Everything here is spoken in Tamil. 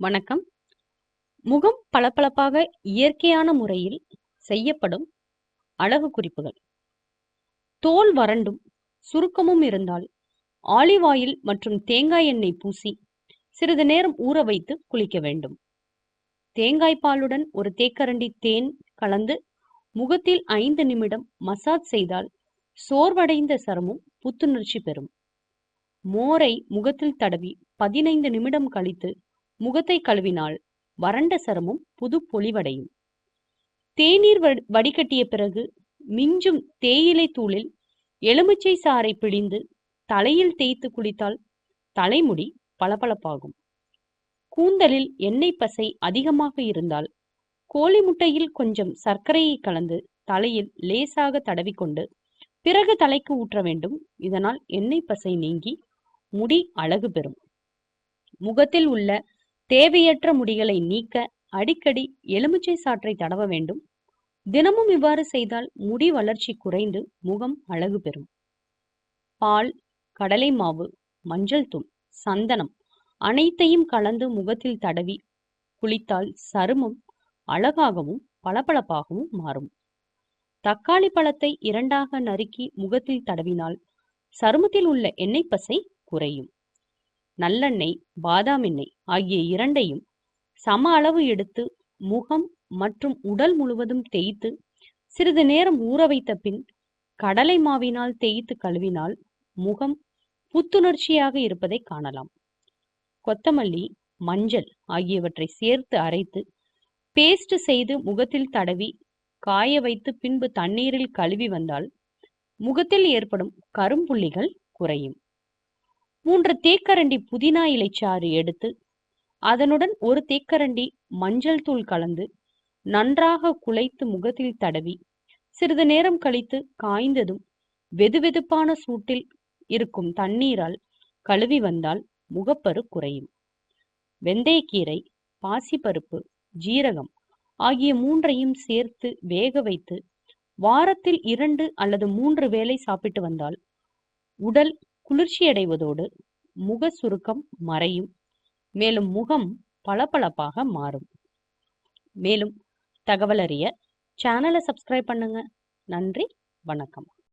வணக்கம். முகம் பளபளப்பாக இயற்கையான முறையில் செய்யப்படும் அழகு குறிப்புகள் தோல் வறண்டும் சுருக்கமும் இருந்தால் ஆலிவ் ஆயில் மற்றும் தேங்காய் எண்ணெய் பூசி சிறிது நேரம் ஊற வைத்து குளிக்க வேண்டும். தேங்காய் பாலுடன் ஒரு தேக்கரண்டி தேன் கலந்து முகத்தில் ஐந்து நிமிடம் மசாஜ் செய்தால் சோர்வடைந்த சருமம் புத்துணர்ச்சி பெறும். மோரை முகத்தில் தடவி பதினைந்து நிமிடம் கழித்து முகத்தை கழுவினால் வறண்ட சருமம் புது பொலிவடையும். தேநீர் வடி- வடிகட்டிய பிறகு மிஞ்சும் தேயிலை தூளில் எலுமிச்சை சாறை பிழிந்து தலையில் தேய்த்து குளித்தால் தலைமுடி பளபளப்பாகும். கூந்தலில் எண்ணெய் பசை அதிகமாக இருந்தால் கோழி முட்டையில் கொஞ்சம் சர்க்கரையை கலந்து தலையில் லேசாக தடவிக்கொண்டு பிறகு தலைக்கு ஊற்ற வேண்டும். இதனால் எண்ணெய் பசை நீங்கி முடி அழகு பெறும். முகத்தில் உள்ள தேவையற்ற முடிகளை நீக்க அடிக்கடி எலுமிச்சை சாற்றை தடவ வேண்டும். தினமும் இவ்வாறு செய்தால் முடி வளர்ச்சி குறைந்து முகம் அழகு பெறும். பால் கடலை மாவு மஞ்சள் தூள் சந்தனம் அனைத்தையும் கலந்து முகத்தில் தடவி குளித்தால் சருமம் அழகாகவும் பளபளப்பாகவும் மாறும். தக்காளி பழத்தை இரண்டாக நறுக்கி முகத்தில் தடவினால் சருமத்தில் உள்ள எண்ணெய் பசை குறையும். நல்லெண்ணெய் பாதாம் எண்ணெய் ஆகிய இரண்டையும் சம அளவு எடுத்து முகம் மற்றும் உடல் முழுவதும் தேய்த்து சிறிது நேரம் ஊற வைத்த பின் கடலை மாவினால் தேய்த்து கழுவினால் முகம் புத்துணர்ச்சியாக இருப்பதை காணலாம். கொத்தமல்லி மஞ்சள் ஆகியவற்றை சேர்த்து அரைத்து பேஸ்ட் செய்து முகத்தில் தடவி காய வைத்து பின்பு தண்ணீரில் கழுவி வந்தால் முகத்தில் ஏற்படும் கரும்புள்ளிகள் குறையும். மூன்று தேக்கரண்டி புதினா இலைச்சாறு எடுத்து அதனுடன் ஒரு தேக்கரண்டி மஞ்சள் தூள் கலந்து நன்றாக குழைத்து முகத்தில் தடவி சிறிது நேரம் கழித்து காய்ந்ததும் வெதுவெதுப்பான சூட்டில் இருக்கும் தண்ணீரால் கழுவி வந்தால் முகப்பரு குறையும். வெந்தயக்கீரை பாசிப்பருப்பு ஜீரகம் ஆகிய மூன்றையும் சேர்த்து வேக வைத்து வாரத்தில் இரண்டு அல்லது மூன்று வேளை சாப்பிட்டு வந்தால் உடல் குளிர்ச்சியடைவதோடு முக சுருக்கம் மறையும். மேலும் முகம் பளபளப்பாக மாறும். மேலும் தகவல் அறிய சேனலை சப்ஸ்கிரைப் பண்ணுங்க. நன்றி வணக்கம்.